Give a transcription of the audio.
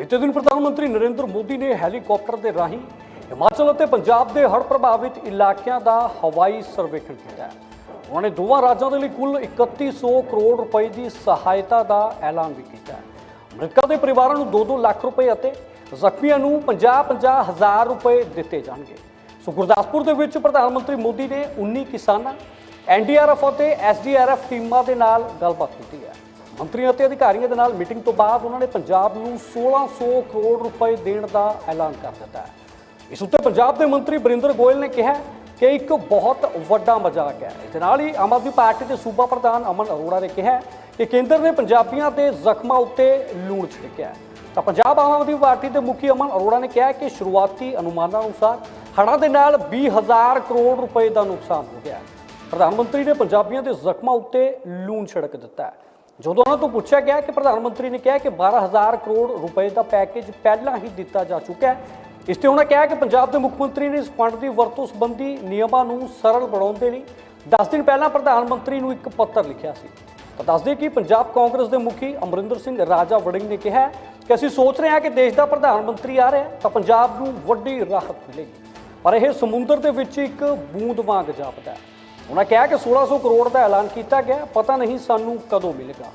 ਬੀਤੇ ਦਿਨ ਪ੍ਰਧਾਨ ਮੰਤਰੀ ਨਰਿੰਦਰ ਮੋਦੀ ਨੇ ਹੈਲੀਕਾਪਟਰ ਦੇ ਰਾਹੀਂ ਹਿਮਾਚਲ ਅਤੇ ਪੰਜਾਬ ਦੇ ਹੜ੍ਹ ਪ੍ਰਭਾਵਿਤ ਇਲਾਕਿਆਂ ਦਾ ਹਵਾਈ ਸਰਵੇਖਣ ਕੀਤਾ ਹੈ। ਉਹਨਾਂ ਨੇ ਦੋਵਾਂ ਰਾਜਾਂ ਦੇ ਲਈ ਕੁੱਲ 3100 ਕਰੋੜ ਰੁਪਏ ਦੀ ਸਹਾਇਤਾ ਦਾ ਐਲਾਨ ਵੀ ਕੀਤਾ ਹੈ। ਮ੍ਰਿਤਕਾਂ ਦੇ ਪਰਿਵਾਰਾਂ ਨੂੰ 2-2 ਲੱਖ ਰੁਪਏ ਅਤੇ ਜ਼ਖਮੀਆਂ ਨੂੰ 50-50 ਹਜ਼ਾਰ ਰੁਪਏ ਦਿੱਤੇ ਜਾਣਗੇ। ਸੋ ਗੁਰਦਾਸਪੁਰ ਦੇ ਵਿੱਚ ਪ੍ਰਧਾਨ ਮੰਤਰੀ ਮੋਦੀ ਨੇ 19 ਕਿਸਾਨਾਂ ਐਨਡੀਆਰਐਫ ਅਤੇ ਐਸਡੀਆਰਐਫ ਟੀਮਾਂ ਦੇ ਨਾਲ ਗੱਲਬਾਤ ਕੀਤੀ ਹੈ। ਮੰਤਰੀਆਂ ਅਤੇ ਅਧਿਕਾਰੀਆਂ ਦੇ ਨਾਲ ਮੀਟਿੰਗ ਤੋਂ ਬਾਅਦ ਉਹਨਾਂ ਨੇ ਪੰਜਾਬ ਨੂੰ 1600 ਕਰੋੜ ਰੁਪਏ ਦੇਣ ਦਾ ਐਲਾਨ ਕਰ ਦਿੱਤਾ ਹੈ। ਇਸ ਉੱਤੇ ਪੰਜਾਬ ਦੇ ਮੰਤਰੀ ਬਰਿੰਦਰ ਗੋਇਲ ਨੇ ਕਿਹਾ ਕਿ ਇੱਕ ਬਹੁਤ ਵੱਡਾ ਮਜ਼ਾਕ ਹੈ। ਇਸ ਦੇ ਨਾਲ ਹੀ ਆਮ ਆਦਮੀ ਪਾਰਟੀ ਦੇ ਸੂਬਾ ਪ੍ਰਧਾਨ ਅਮਨ ਅਰੋੜਾ ਨੇ ਕਿਹਾ ਕਿ ਕੇਂਦਰ ਨੇ ਪੰਜਾਬੀਆਂ ਦੇ ਜ਼ਖਮਾਂ ਉੱਤੇ ਲੂਣ ਛਿੜਕਿਆ ਤਾਂ ਪੰਜਾਬ ਆਮ ਆਦਮੀ ਪਾਰਟੀ ਦੇ ਮੁਖੀ ਅਮਨ ਅਰੋੜਾ ਨੇ ਕਿਹਾ ਕਿ ਸ਼ੁਰੂਆਤੀ ਅਨੁਮਾਨਾਂ ਅਨੁਸਾਰ ਹੜ੍ਹਾਂ ਦੇ ਨਾਲ 20000 ਕਰੋੜ ਰੁਪਏ ਦਾ ਨੁਕਸਾਨ ਹੋ ਗਿਆ ਪ੍ਰਧਾਨ ਮੰਤਰੀ ਨੇ ਪੰਜਾਬੀਆਂ ਦੇ ਜ਼ਖਮਾਂ ਉੱਤੇ ਲੂਣ ਛਿੜਕ ਦਿੱਤਾ ਹੈ। ਜਦੋਂ ਉਹਨਾਂ ਤੋਂ ਪੁੱਛਿਆ ਗਿਆ ਕਿ ਪ੍ਰਧਾਨ ਮੰਤਰੀ ਨੇ ਕਿਹਾ ਕਿ 12000 ਕਰੋੜ ਰੁਪਏ ਦਾ ਪੈਕੇਜ ਪਹਿਲਾਂ ਹੀ ਦਿੱਤਾ ਜਾ ਚੁੱਕਾ ਹੈ, ਇਸ ਤੇ ਉਹਨਾਂ ਕਿਹਾ ਕਿ ਪੰਜਾਬ ਦੇ ਮੁੱਖ ਮੰਤਰੀ ਨੇ ਇਸ ਫੰਡ ਦੀ ਵਰਤੋਂ ਸੰਬੰਧੀ ਨਿਯਮਾਂ ਨੂੰ ਸਰਲ ਬਣਾਉਣ ਦੇ ਲਈ 10 ਦਿਨ ਪਹਿਲਾਂ ਪ੍ਰਧਾਨ ਮੰਤਰੀ ਨੂੰ ਇੱਕ ਪੱਤਰ ਲਿਖਿਆ ਸੀ। ਤਾਂ ਦੱਸਦੇ ਕਿ ਪੰਜਾਬ ਕਾਂਗਰਸ ਦੇ ਮੁਖੀ ਅਮਰਿੰਦਰ ਸਿੰਘ ਰਾਜਾ ਵੜਿੰਗ ਨੇ ਕਿਹਾ ਕਿ ਅਸੀਂ ਸੋਚ ਰਹੇ ਹਾਂ ਕਿ ਦੇਸ਼ ਦਾ ਪ੍ਰਧਾਨ ਮੰਤਰੀ ਆ ਰਿਹਾ ਤਾਂ ਪੰਜਾਬ ਨੂੰ ਵੱਡੀ ਰਾਹਤ ਮਿਲੇਗੀ। ਪਰ ਇਹ ਸਮੁੰਦਰ ਦੇ ਵਿੱਚ ਇੱਕ ਬੂੰਦ ਵਾਂਗ ਜਾਪਦਾ ਹੈ। ਉਹਨਾਂ ਕਿਹਾ ਕਿ 1600 ਕਰੋੜ ਦਾ ਐਲਾਨ ਕੀਤਾ ਗਿਆ ਪਤਾ ਨਹੀਂ ਸਾਨੂੰ ਕਦੋਂ ਮਿਲੇਗਾ।